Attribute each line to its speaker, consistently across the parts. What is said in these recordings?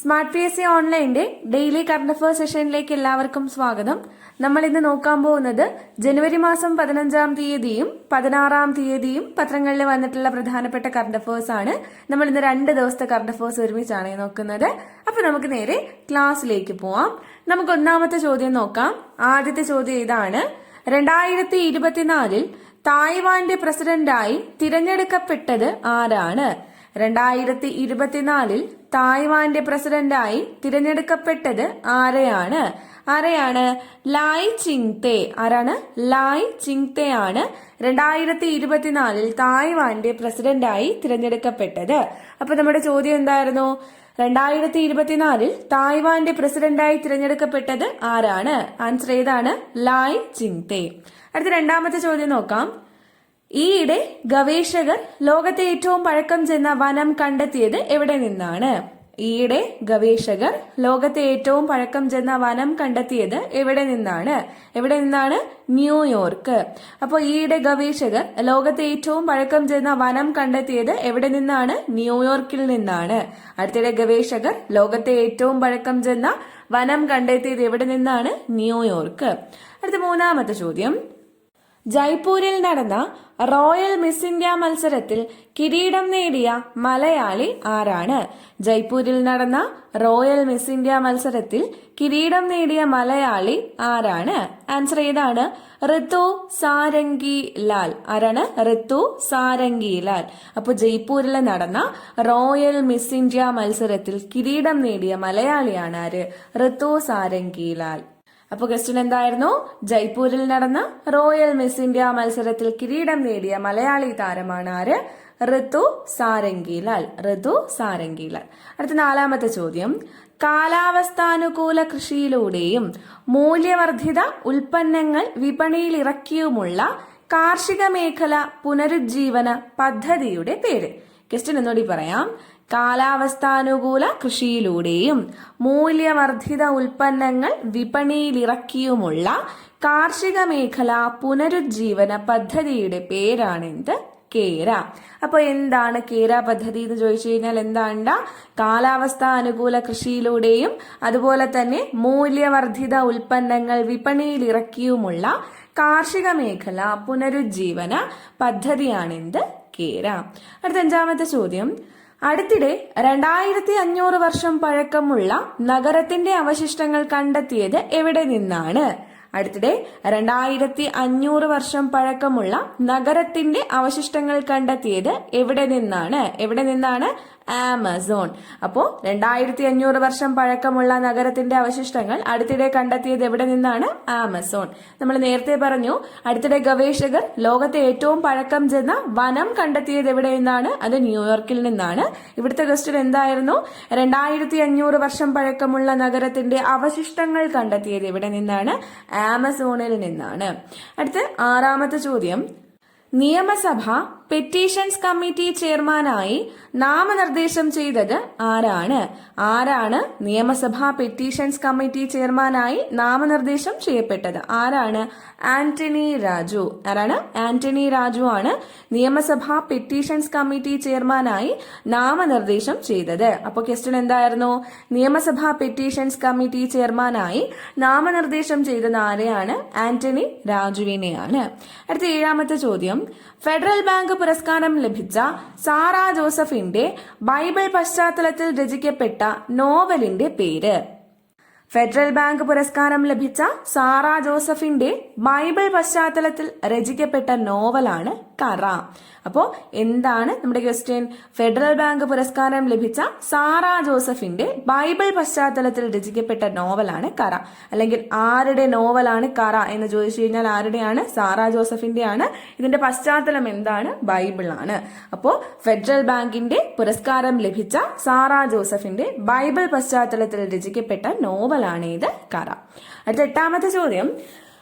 Speaker 1: Smart P S C ഓൺലൈന്റെ daily current affair സെഷനിലേക്ക് എല്ലാവർക്കും സ്വാഗതം. നമ്മൾ ഇന്ന് നോക്കാൻ പോകുന്നത് ജനുവരി മാസം പതിനഞ്ചാം തീയതിയും പതിനാറാം തീയതിയും പത്രങ്ങളിൽ വന്നിട്ടുള്ള പ്രധാനപ്പെട്ട കറണ്ട് അഫയേഴ്സ് ആണ്. നമ്മൾ ഇന്ന് രണ്ട് ദിവസത്തെ കറണ്ട് അഫയേഴ്സ് ഒരുമിച്ചാണ് നോക്കുന്നത്. അപ്പൊ നമുക്ക് നേരെ ക്ലാസ്സിലേക്ക് പോവാം. നമുക്ക് ഒന്നാമത്തെ ചോദ്യം നോക്കാം. ആദ്യത്തെ ചോദ്യം ഇതാണ്. രണ്ടായിരത്തി ഇരുപത്തിനാലിൽ തായ്വാന്റെ പ്രസിഡന്റായി തിരഞ്ഞെടുക്കപ്പെട്ടത് ആരാണ്? രണ്ടായിരത്തി ഇരുപത്തിനാലിൽ തായ്വാന്റെ പ്രസിഡന്റായി തിരഞ്ഞെടുക്കപ്പെട്ടത് ആരെയാണ്? ആരെയാണ്? ലായ് ചിങ് തേ ആരാണ്? ലായ് ചിങ് തേ ആണ് രണ്ടായിരത്തി ഇരുപത്തിനാലിൽ തായ്വാന്റെ പ്രസിഡന്റായി തിരഞ്ഞെടുക്കപ്പെട്ടത്. അപ്പൊ നമ്മുടെ ചോദ്യം എന്തായിരുന്നു? രണ്ടായിരത്തി ഇരുപത്തിനാലിൽ തായ്വാന്റെ പ്രസിഡന്റായി തിരഞ്ഞെടുക്കപ്പെട്ടത് ആരാണ്? ആൻസർ ഏതാണ്? ലായ് ചിങ് തേ അടുത്ത രണ്ടാമത്തെ ചോദ്യം നോക്കാം. ഈയിടെ ഗവേഷകർ ലോകത്തെ ഏറ്റവും പഴക്കം ചെന്ന വനം കണ്ടെത്തിയത് എവിടെ നിന്നാണ്? ഈയിടെ ഗവേഷകർ ലോകത്തെ ഏറ്റവും പഴക്കം ചെന്ന വനം കണ്ടെത്തിയത് എവിടെ നിന്നാണ്? എവിടെ നിന്നാണ്? ന്യൂയോർക്ക്. അപ്പോൾ ഈയിടെ ഗവേഷകർ ലോകത്തെ ഏറ്റവും പഴക്കം ചെന്ന വനം കണ്ടെത്തിയത് എവിടെ നിന്നാണ്? ന്യൂയോർക്കിൽ നിന്നാണ്. അടുത്തിടെ ഗവേഷകർ ലോകത്തെ ഏറ്റവും പഴക്കം ചെന്ന വനം കണ്ടെത്തിയത് എവിടെ നിന്നാണ്? ന്യൂയോർക്ക്. അടുത്ത മൂന്നാമത്തെ ചോദ്യം. ജയ്പൂരിൽ നടന്ന റോയൽ മിസ് ഇന്ത്യ മത്സരത്തിൽ കിരീടം നേടിയ മലയാളി ആരാണ്? ജയ്പൂരിൽ നടന്ന റോയൽ മിസ് ഇന്ത്യ മത്സരത്തിൽ കിരീടം നേടിയ മലയാളി ആരാണ്? ആൻസർ ഏതാണ്? ഋതു സാരംഗി ലാൽ. ആരാണ്? ഋതു സാരംഗി ലാൽ. അപ്പൊ ജയ്പൂരിൽ നടന്ന റോയൽ മിസ് ഇന്ത്യ മത്സരത്തിൽ കിരീടം നേടിയ മലയാളിയാണ് ആര്? ഋതു സാരംഗി ലാൽ. അപ്പോൾ ക്വസ്റ്റ്യൻ എന്തായിരുന്നു? ജയ്പൂരിൽ നടന്ന റോയൽ മിസ് ഇന്ത്യ മത്സരത്തിൽ കിരീടം നേടിയ മലയാളി താരമാണ് ആര്? ഋതു സാരംഗിലാൽ. ഋതു സാരംഗിലാൽ. അടുത്ത നാലാമത്തെ ചോദ്യം. കാലാവസ്ഥാനുകൂല കൃഷിയിലൂടെയും മൂല്യവർദ്ധിത ഉൽപ്പന്നങ്ങൾ വിപണിയിൽ ഇറക്കിയുമുള്ള കാർഷിക മേഖല പുനരുജ്ജീവന പദ്ധതിയുടെ പേര്. ക്വസ്റ്റ്യൻ എന്നോടി പറയാം. കാലാവസ്ഥാനുകൂല കൃഷിയിലൂടെയും മൂല്യവർദ്ധിത ഉൽപ്പന്നങ്ങൾ വിപണിയിലിറക്കിയുമുള്ള കാർഷിക മേഖല പുനരുജ്ജീവന പദ്ധതിയുടെ പേരാണെന്ത് കേര. അപ്പോൾ എന്താണ് കേര പദ്ധതി എന്ന് ചോദിച്ചു കഴിഞ്ഞാൽ എന്താണ്ട? കാലാവസ്ഥ അനുകൂല കൃഷിയിലൂടെയും അതുപോലെ തന്നെ മൂല്യവർദ്ധിത ഉൽപ്പന്നങ്ങൾ വിപണിയിൽ ഇറക്കിയുമുള്ള കാർഷിക മേഖല പുനരുജ്ജീവന പദ്ധതിയാണെന്ത് കേര. അടുത്ത അഞ്ചാമത്തെ ചോദ്യം. അടുത്തിടെ രണ്ടായിരത്തി അഞ്ഞൂറ് വർഷം പഴക്കമുള്ള നഗരത്തിന്റെ അവശിഷ്ടങ്ങൾ കണ്ടെത്തിയത് എവിടെ നിന്നാണ്? അടുത്തിടെ രണ്ടായിരത്തി അഞ്ഞൂറ് വർഷം പഴക്കമുള്ള നഗരത്തിന്റെ അവശിഷ്ടങ്ങൾ കണ്ടെത്തിയത് എവിടെ നിന്നാണ്? എവിടെ നിന്നാണ്? ആമസോൺ. അപ്പോ രണ്ടായിരത്തി അഞ്ഞൂറ് വർഷം പഴക്കമുള്ള നഗരത്തിന്റെ അവശിഷ്ടങ്ങൾ അടുത്തിടെ കണ്ടെത്തിയത് എവിടെ നിന്നാണ്? ആമസോൺ. നമ്മൾ നേരത്തെ പറഞ്ഞു അടുത്തിടെ ഗവേഷകർ ലോകത്തെ ഏറ്റവും പഴക്കം ചെന്ന വനം കണ്ടെത്തിയത് എവിടെ നിന്നാണ് അത് ന്യൂയോർക്കിൽ നിന്നാണ്. ഇവിടുത്തെ ക്വസ്റ്റ്യൻ എന്തായിരുന്നു? രണ്ടായിരത്തി അഞ്ഞൂറ് വർഷം പഴക്കമുള്ള നഗരത്തിന്റെ അവശിഷ്ടങ്ങൾ കണ്ടെത്തിയത് എവിടെ നിന്നാണ്? ആമസോണിൽ നിന്നാണ്. അടുത്ത ആറാമത്തെ ചോദ്യം. നിയമസഭ പെറ്റീഷൻസ് കമ്മിറ്റി ചെയർമാനായി നാമനിർദ്ദേശം ചെയ്തത് ആരാണ്? ആരാണ് നിയമസഭാ പെറ്റീഷൻസ് കമ്മിറ്റി ചെയർമാനായി നാമനിർദ്ദേശം ചെയ്യപ്പെട്ടത്? ആരാണ്? ആന്റണി രാജു. ആരാണ്? ആന്റണി രാജു ആണ് നിയമസഭാ പെറ്റീഷൻസ് കമ്മിറ്റി ചെയർമാനായി നാമനിർദ്ദേശം ചെയ്തത്. അപ്പോൾ ക്വസ്റ്റ്യൻ എന്തായിരുന്നു? നിയമസഭാ പെറ്റീഷൻസ് കമ്മിറ്റി ചെയർമാനായി നാമനിർദ്ദേശം ചെയ്തത് ആരെയാണ്? ആന്റണി രാജുവിനെയാണ്. അടുത്ത ഏഴാമത്തെ ചോദ്യം. ഫെഡറൽ ബാങ്ക് പുരസ്കാരം ലഭിച്ച സാറ ജോസഫിന്റെ ബൈബിൾ പശ്ചാത്തലത്തിൽ രചിക്കപ്പെട്ട നോവലിന്റെ പേര്. ഫെഡറൽ ബാങ്ക് പുരസ്കാരം ലഭിച്ച സാറ ജോസഫിന്റെ ബൈബിൾ പശ്ചാത്തലത്തിൽ രചിക്കപ്പെട്ട നോവലാണ് കറ. അപ്പോ എന്താണ് നമ്മുടെ ക്വസ്റ്റ്യൻ ഫെഡറൽ ബാങ്ക് പുരസ്കാരം ലഭിച്ച സാറ ജോസഫിന്റെ ബൈബിൾ പശ്ചാത്തലത്തിൽ രചിക്കപ്പെട്ട നോവലാണ് കറ. അല്ലെങ്കിൽ ആരുടെ നോവലാണ് കറ എന്ന് ചോദിച്ചു കഴിഞ്ഞാൽ ആരുടെയാണ്? സാറ ജോസഫിന്റെയാണ്. ഇതിന്റെ പശ്ചാത്തലം എന്താണ്? ബൈബിൾ ആണ് അപ്പോ ഫെഡറൽ ബാങ്കിന്റെ പുരസ്കാരം ലഭിച്ച സാറ ജോസഫിന്റെ ബൈബിൾ പശ്ചാത്തലത്തിൽ രചിക്കപ്പെട്ട നോവലാണ് ഇത് കറ. അടുത്ത എട്ടാമത്തെ ചോദ്യം.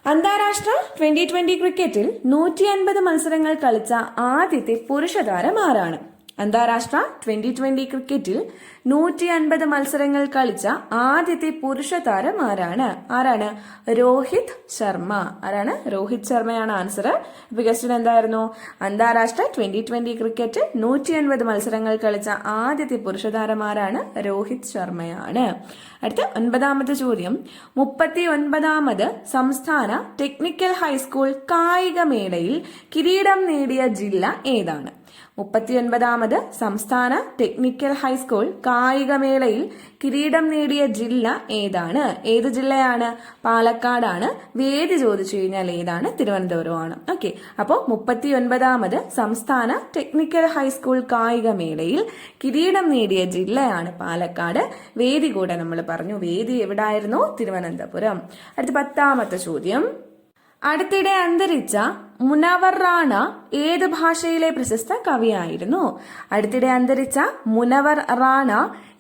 Speaker 1: അന്താരാഷ്ട്ര ട്വന്റി ട്വന്റി ക്രിക്കറ്റിൽ നൂറ്റി അൻപത് മത്സരങ്ങൾ കളിച്ച ആദ്യത്തെ പുരുഷ താരം ആരാണ്? അന്താരാഷ്ട്ര ട്വന്റി ട്വന്റി ക്രിക്കറ്റിൽ നൂറ്റി അൻപത് മത്സരങ്ങൾ കളിച്ച ആദ്യത്തെ പുരുഷ താരം ആരാണ്? ആരാണ്? രോഹിത് ശർമ്മ. ആരാണ്? രോഹിത് ശർമ്മയാണ് ആൻസർ ക്വസ്റ്റ്യൻ എന്തായിരുന്നു? അന്താരാഷ്ട്ര ട്വന്റി ട്വന്റി ക്രിക്കറ്റ് നൂറ്റി അൻപത് മത്സരങ്ങൾ കളിച്ച ആദ്യത്തെ പുരുഷ താരം ആരാണ്? രോഹിത് ശർമ്മയാണ്. അടുത്ത ഒൻപതാമത്തെ ചോദ്യം. മുപ്പത്തി ഒൻപതാമത് സംസ്ഥാന ടെക്നിക്കൽ ഹൈസ്കൂൾ കായികമേളയിൽ കിരീടം നേടിയ ജില്ല ഏതാണ്? മുപ്പത്തിയൊൻപതാമത് സംസ്ഥാന ടെക്നിക്കൽ ഹൈസ്കൂൾ കായികമേളയിൽ കിരീടം നേടിയ ജില്ല ഏതാണ്? ഏത് ജില്ലയാണ്? പാലക്കാടാണ്. വേദി ചോദിച്ചു കഴിഞ്ഞാൽ ഏതാണ്? തിരുവനന്തപുരമാണ്. ഓക്കെ. അപ്പോൾ മുപ്പത്തിയൊൻപതാമത് സംസ്ഥാന ടെക്നിക്കൽ ഹൈസ്കൂൾ കായികമേളയിൽ കിരീടം നേടിയ ജില്ലയാണ് പാലക്കാട്. വേദി കൂടെ നമ്മൾ പറഞ്ഞു. വേദി എവിടായിരുന്നു? തിരുവനന്തപുരം. അടുത്ത പത്താമത്തെ ചോദ്യം. അടുത്തിടെ അന്തരിച്ച മുനവർ റാണ ഏത് ഭാഷയിലെ പ്രശസ്ത കവിയായിരുന്നു? അടുത്തിടെ അന്തരിച്ച മുനവർ റാണ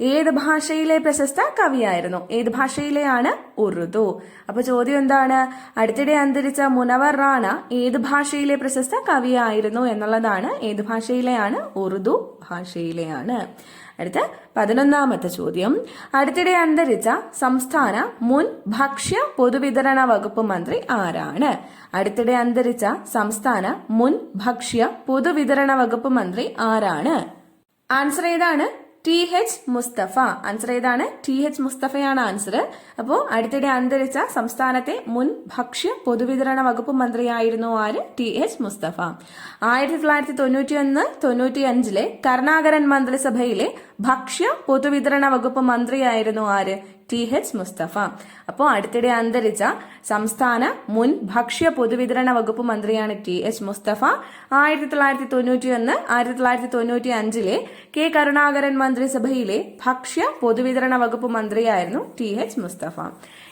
Speaker 1: ഏത് ഭാഷയിലെ പ്രശസ്ത കവിയായിരുന്നു? ഏത് ഭാഷയിലെയാണ് ഉറുദു? അപ്പൊ ചോദ്യം എന്താണ്? അടുത്തിടെ അന്തരിച്ച മുനവർ റാണ ഏത് ഭാഷയിലെ പ്രശസ്ത കവിയായിരുന്നു എന്നുള്ളതാണ് ഏത് ഭാഷയിലെയാണ്? ഉറുദു ഭാഷയിലെയാണ്. അടുത്ത പതിനൊന്നാമത്തെ ചോദ്യം. അടുത്തിടെ അന്തരിച്ച സംസ്ഥാന മുൻ ഭക്ഷ്യ പൊതുവിതരണ വകുപ്പ് മന്ത്രി ആരാണ്? അടുത്തിടെ അന്തരിച്ച സംസ്ഥാന മുൻ ഭക്ഷ്യ പൊതുവിതരണ വകുപ്പ് മന്ത്രി ആരാണ്? ആൻസർ ഏതാണ്? T H Mustafa. ആൻസർ ഏതാണ്? ടി എച്ച് മുസ്തഫയാണ് ആൻസർ അപ്പോ അടുത്തിടെ അന്തരിച്ച സംസ്ഥാനത്തെ മുൻ ഭക്ഷ്യ പൊതുവിതരണ വകുപ്പ് മന്ത്രിയായിരുന്നു ആര്? T H Mustafa. ആയിരത്തി തൊള്ളായിരത്തി തൊണ്ണൂറ്റി ഒന്ന് തൊണ്ണൂറ്റി അഞ്ചിലെ കർണാകരൻ മന്ത്രിസഭയിലെ ഭക്ഷ്യ പൊതുവിതരണ വകുപ്പ് മന്ത്രിയായിരുന്നു ആര്? T H Mustafa. അപ്പോൾ അടുത്തിടെ അന്തരിച്ച സംസ്ഥാന മുൻ ഭക്ഷ്യ പൊതുവിതരണ വകുപ്പ് മന്ത്രിയാണ് ടി എച്ച് മുസ്തഫ. ആയിരത്തി തൊള്ളായിരത്തി തൊണ്ണൂറ്റി ഒന്ന് ആയിരത്തി തൊള്ളായിരത്തി തൊണ്ണൂറ്റി അഞ്ചിലെ കെ കരുണാകരൻ മന്ത്രിസഭയിലെ ഭക്ഷ്യ പൊതുവിതരണ വകുപ്പ് മന്ത്രിയായിരുന്നു ടി എച്ച് മുസ്തഫ.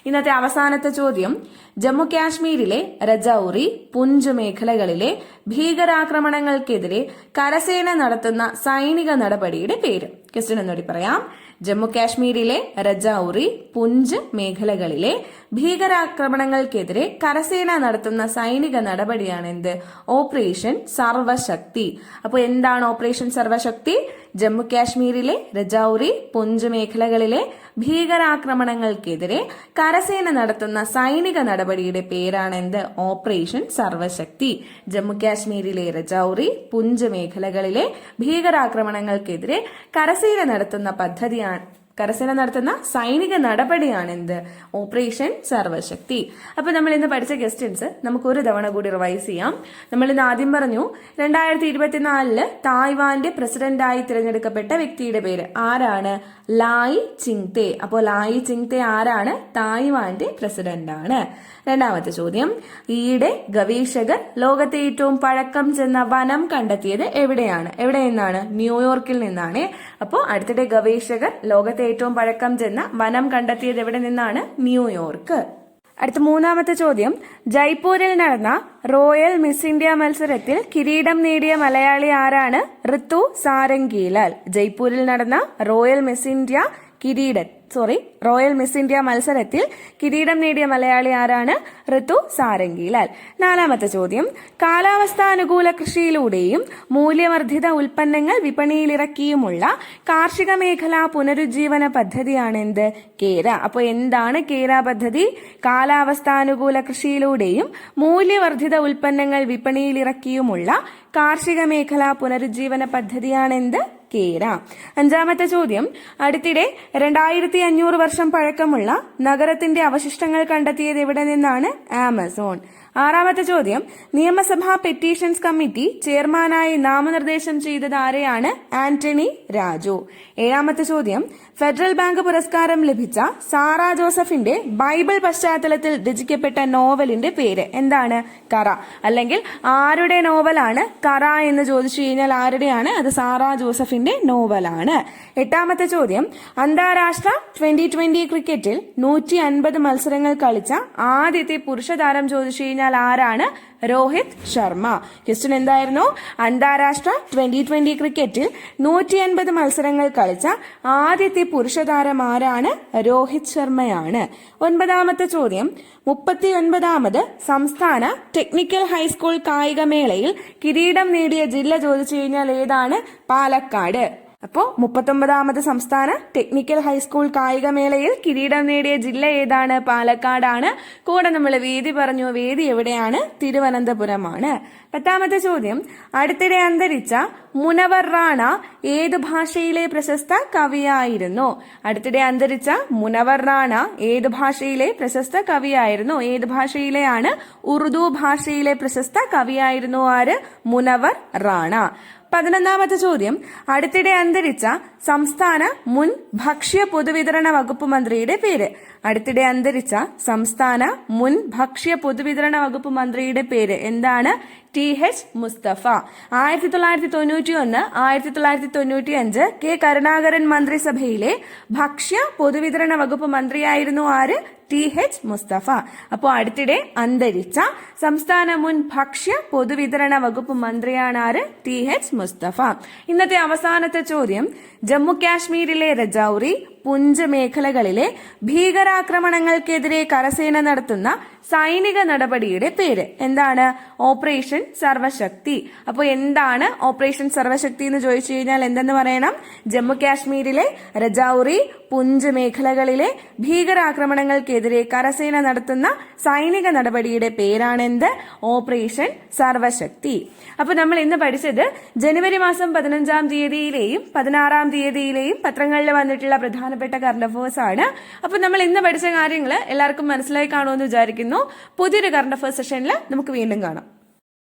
Speaker 1: ഇന്നത്തെ അവസാനത്തെ ചോദ്യം. ജമ്മു കാശ്മീരിലെ രജൌറി പുഞ്ച് മേഖലകളിലെ ഭീകരാക്രമണങ്ങൾക്കെതിരെ കരസേന നടത്തുന്ന സൈനിക നടപടിയുടെ പേര്. ക്വസ്റ്റ്യൻ ഒന്നുകൂടി പറയാം. ജമ്മു കാശ്മീരിലെ രജൌറി പുഞ്ച് മേഖലകളിലെ ഭീകരാക്രമണങ്ങൾക്കെതിരെ കരസേന നടത്തുന്ന സൈനിക നടപടിയാണ് എന്ത് ഓപ്പറേഷൻ സർവശക്തി അപ്പോൾ എന്താണ് ഓപ്പറേഷൻ സർവശക്തി ജമ്മുകാശ്മീരിലെ രജൌറി പുഞ്ച് മേഖലകളിലെ ഭീകരാക്രമണങ്ങൾക്കെതിരെ കരസേന നടത്തുന്ന സൈനിക നടപടിയുടെ പേരാണ് എന്ത് ഓപ്പറേഷൻ സർവശക്തി ജമ്മുകാശ്മീരിലെ രജൌറി പുഞ്ച് മേഖലകളിലെ ഭീകരാക്രമണങ്ങൾക്കെതിരെ കരസേന നടത്തുന്ന പദ്ധതിയാണ് நான் കരസേന നടത്തുന്ന സൈനിക നടപടിയാണ് എന്ത് ഓപ്പറേഷൻ സർവശക്തി അപ്പൊ നമ്മൾ ഇന്ന് പഠിച്ച ക്വസ്റ്റ്യൻസ് നമുക്ക് ഒരു തവണ കൂടി റിവൈസ് ചെയ്യാം. നമ്മൾ ഇന്ന് ആദ്യം പറഞ്ഞു രണ്ടായിരത്തി ഇരുപത്തിനാലിൽ തായ്വാന്റെ പ്രസിഡന്റായി തിരഞ്ഞെടുക്കപ്പെട്ട വ്യക്തിയുടെ പേര് ആരാണ്? ലായി ചിങ്തെ. അപ്പോൾ ചിങ് ചിങ്തെ ആരാണ്? തായ്വാന്റെ പ്രസിഡന്റാണ്. രണ്ടാമത്തെ ചോദ്യം ഈയിടെ ഗവേഷകർ ലോകത്തെ ഏറ്റവും പഴക്കം ചെന്ന വനം കണ്ടെത്തിയത് എവിടെയാണ്? എവിടെ നിന്നാണ്? ന്യൂയോർക്കിൽ നിന്നാണ്. അപ്പോൾ അടുത്തിടെ ഗവേഷകർ ലോകത്തെ ഏറ്റവും പഴക്കം ചെന്ന വനം കണ്ടെത്തിയത് എവിടെ നിന്നാണ്? ന്യൂയോർക്ക്. അടുത്ത മൂന്നാമത്തെ ചോദ്യം. ജയ്പൂരിൽ നടന്ന റോയൽ മിസ് ഇന്ത്യ മത്സരത്തിൽ കിരീടം നേടിയ മലയാളി ആരാണ്? ഋതു സാരംഗീലാൽ. ജയ്പൂരിൽ നടന്ന റോയൽ മിസ് ഇന്ത്യ കിരീട സോറി റോയൽ മിസ് ഇന്ത്യ മത്സരത്തിൽ കിരീടം നേടിയ മലയാളി ആരാണ്? ഋതു സാരംഗിലാൽ നാലാമത്തെ ചോദ്യം. കാലാവസ്ഥാനുകൂല കൃഷിയിലൂടെയും മൂല്യവർദ്ധിത ഉൽപ്പന്നങ്ങൾ വിപണിയിലിറക്കിയുമുള്ള കാർഷിക മേഖലാ പുനരുജ്ജീവന പദ്ധതിയാണ് എന്ത് കേര. അപ്പോൾ എന്താണ് കേര പദ്ധതി? കാലാവസ്ഥാനുകൂല കൃഷിയിലൂടെയും മൂല്യവർദ്ധിത ഉൽപ്പന്നങ്ങൾ വിപണിയിലിറക്കിയുമുള്ള കാർഷിക മേഖലാ പുനരുജ്ജീവന പദ്ധതിയാണ് എന്ത് കേര. അഞ്ചാമത്തെ ചോദ്യം. അടുത്തിടെ രണ്ടായിരത്തി അഞ്ഞൂറ് വർഷം പഴക്കമുള്ള നഗരത്തിന്റെ അവശിഷ്ടങ്ങൾ കണ്ടെത്തിയത് എവിടെ നിന്നാണ്? ആമസോൺ. ആറാമത്തെ ചോദ്യം. നിയമസഭാ പെറ്റീഷൻസ് കമ്മിറ്റി ചെയർമാനായി നാമനിർദ്ദേശം ചെയ്തത് ആരെയാണ്? ആന്റണി രാജു. ഏഴാമത്തെ ചോദ്യം. ഫെഡറൽ ബാങ്ക് പുരസ്കാരം ലഭിച്ച സാറ ജോസഫിന്റെ ബൈബിൾ പശ്ചാത്തലത്തിൽ രചിക്കപ്പെട്ട നോവലിന്റെ പേര് എന്താണ്? കറ. അല്ലെങ്കിൽ ആരുടെ നോവലാണ് കറ എന്ന് ചോദിച്ചു കഴിഞ്ഞാൽ ആരുടെയാണ്? അത് സാറ ജോസഫിന്റെ നോവലാണ്. എട്ടാമത്തെ ചോദ്യം. അന്താരാഷ്ട്ര ട്വന്റി ട്വന്റി ക്രിക്കറ്റിൽ നൂറ്റി അൻപത് മത്സരങ്ങൾ കളിച്ച ആദ്യത്തെ പുരുഷ താരം ചോദിച്ചു കഴിഞ്ഞാൽ കഴിഞ്ഞാൽ ആരാണ്? രോഹിത് ശർമ്മ. ക്വസ്റ്റ്യൻ എന്തായിരുന്നു? അന്താരാഷ്ട്ര ട്വന്റി ട്വന്റി ക്രിക്കറ്റിൽ നൂറ്റി അൻപത് മത്സരങ്ങൾ കളിച്ച ആദ്യത്തെ പുരുഷ താരം ആരാണ്? രോഹിത് ശർമ്മയാണ്. ഒൻപതാമത്തെ ചോദ്യം. മുപ്പത്തി ഒൻപതാമത് സംസ്ഥാന ടെക്നിക്കൽ ഹൈസ്കൂൾ കായികമേളയിൽ കിരീടം നേടിയ ജില്ല ചോദിച്ചു കഴിഞ്ഞാൽ ഏതാണ്? പാലക്കാട്. അപ്പോ മുപ്പത്തൊമ്പതാമത് സംസ്ഥാന ടെക്നിക്കൽ ഹൈസ്കൂൾ കായികമേളയിൽ കിരീടം നേടിയ ജില്ല ഏതാണ്? പാലക്കാടാണ്. കൂടെ നമ്മൾ വേദി പറഞ്ഞു. വേദി എവിടെയാണ്? തിരുവനന്തപുരമാണ്. പത്താമത്തെ ചോദ്യം. അടുത്തിടെ അന്തരിച്ച മുനവർ റാണ ഏത് ഭാഷയിലെ പ്രശസ്ത കവിയായിരുന്നു? അടുത്തിടെ അന്തരിച്ച മുനവർ റാണ ഏത് ഭാഷയിലെ പ്രശസ്ത കവിയായിരുന്നു? ഏത് ഭാഷയിലെയാണ് ഉറുദു ഭാഷയിലെ പ്രശസ്ത കവിയായിരുന്നു ആര്? മുനവർ റാണ. പതിനൊന്നാമത്തെ ചോദ്യം. അടുത്തിടെ അന്തരിച്ച സംസ്ഥാന മുൻ ഭക്ഷ്യ പൊതുവിതരണ വകുപ്പ് മന്ത്രിയുടെ പേര്. അടുത്തിടെ അന്തരിച്ച സംസ്ഥാന മുൻ ഭക്ഷ്യ പൊതുവിതരണ വകുപ്പ് മന്ത്രിയുടെ പേര് എന്താണ്? T H Mustafa. ആയിരത്തി തൊള്ളായിരത്തി തൊണ്ണൂറ്റി ഒന്ന് ആയിരത്തി തൊള്ളായിരത്തി തൊണ്ണൂറ്റി അഞ്ച് കെ കരുണാകരൻ മന്ത്രിസഭയിലെ ഭക്ഷ്യ പൊതുവിതരണ വകുപ്പ് മന്ത്രിയായിരുന്നു ആര്? T H Mustafa. അപ്പോൾ അടുത്തിടെ അന്തരിച്ച സംസ്ഥാന മുൻ ഭക്ഷ്യ പൊതുവിതരണ വകുപ്പ് മന്ത്രിയാണ് ആര്? T H Mustafa. ഇന്നത്തെ അവസാനത്തെ ചോദ്യം ജമ്മു കാശ്മീരിലെ രജൌറി പുഞ്ച് മേഖലകളിലെ ഭീകരാക്രമണങ്ങൾക്കെതിരെ കരസേന നടത്തുന്ന സൈനിക നടപടിയുടെ പേര്. എന്താണ്? ഓപ്പറേഷൻ സർവശക്തി. അപ്പോൾ എന്താണ് ഓപ്പറേഷൻ സർവശക്തി എന്ന് ചോദിച്ചു കഴിഞ്ഞാൽ എന്തെന്ന് പറയണം? ജമ്മു കാശ്മീരിലെ രജൌറി പുഞ്ച് മേഖലകളിലെ ഭീകരാക്രമണങ്ങൾക്കെതിരെ കരസേന നടത്തുന്ന സൈനിക നടപടിയുടെ പേരാണെന്ത്? ഓപ്പറേഷൻ സർവശക്തി. അപ്പൊ നമ്മൾ ഇന്ന് പഠിച്ചത് ജനുവരി മാസം പതിനഞ്ചാം തീയതിയിലെയും പതിനാറാം തീയതിയിലെയും പത്രങ്ങളിൽ വന്നിട്ടുള്ള പ്രധാനപ്പെട്ട കറണ്ട് അഫേഴ്സ് ആണ് അപ്പൊ നമ്മൾ ഇന്ന് പഠിച്ച കാര്യങ്ങൾ എല്ലാവർക്കും മനസ്സിലായി കാണുമെന്ന് വിചാരിക്കുന്നു. പുതിയൊരു കറണ്ട് അഫേഴ്സ് സെഷനിൽ നമുക്ക് വീണ്ടും കാണാം.